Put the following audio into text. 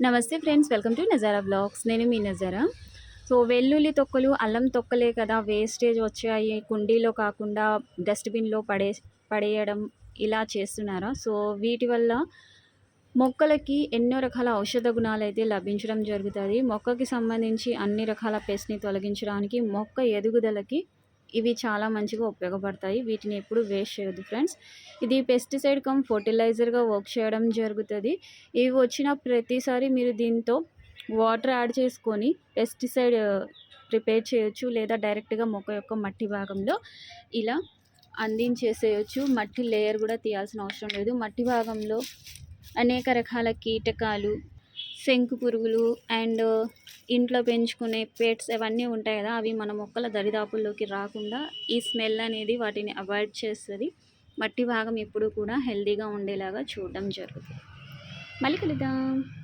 నమస్తే friends welcome to Nazara blogs. నేను మీ నజారా. సో వెల్లుల్లి తొక్కలు అల్లం తొక్కలే కదా వేస్టేజ్ వచ్చాయి. కుండీలో కాకుండా డస్ట్బిన్లో పడే పడేయడం ఇలా చేస్తున్నారా? సో వీటి వల్ల మొక్కలకి ఎన్నో రకాల ఔషధ గుణాలు అయితే లభించడం జరుగుతుంది. మొక్కకి సంబంధించి అన్ని రకాల పెస్ట్ని తొలగించడానికి మొక్క ఎదుగుదలకి ఇవి చాలా మంచిగా ఉపయోగపడతాయి. వీటిని ఎప్పుడు వేస్ట్ చేయదు ఫ్రెండ్స్. ఇది పెస్టిసైడ్ కమ్ ఫర్టిలైజర్గా వర్క్ చేయడం జరుగుతుంది. ఇవి వచ్చిన ప్రతిసారి మీరు దీంతో వాటర్ యాడ్ చేసుకొని పెస్టిసైడ్ ప్రిపేర్ చేయొచ్చు లేదా డైరెక్ట్గా మొక్క యొక్క మట్టి భాగంలో ఇలా అందించేసేయచ్చు. మట్టి లేయర్ కూడా తీయాల్సిన అవసరం లేదు. మట్టి భాగంలో అనేక రకాల కీటకాలు శంకు పురుగులు అండ్ ఇంట్లో పెంచుకునే పెట్స్ అవన్నీ ఉంటాయి కదా అవి మన మొక్కల దరిదాపుల్లోకి రాకుండా ఈ స్మెల్ అనేది వాటిని అవాయిడ్ చేస్తుంది. మట్టి భాగం ఎప్పుడూ కూడా హెల్దీగా ఉండేలాగా చూడడం జరుగుతుంది. మళ్ళీ కలుద్దాం.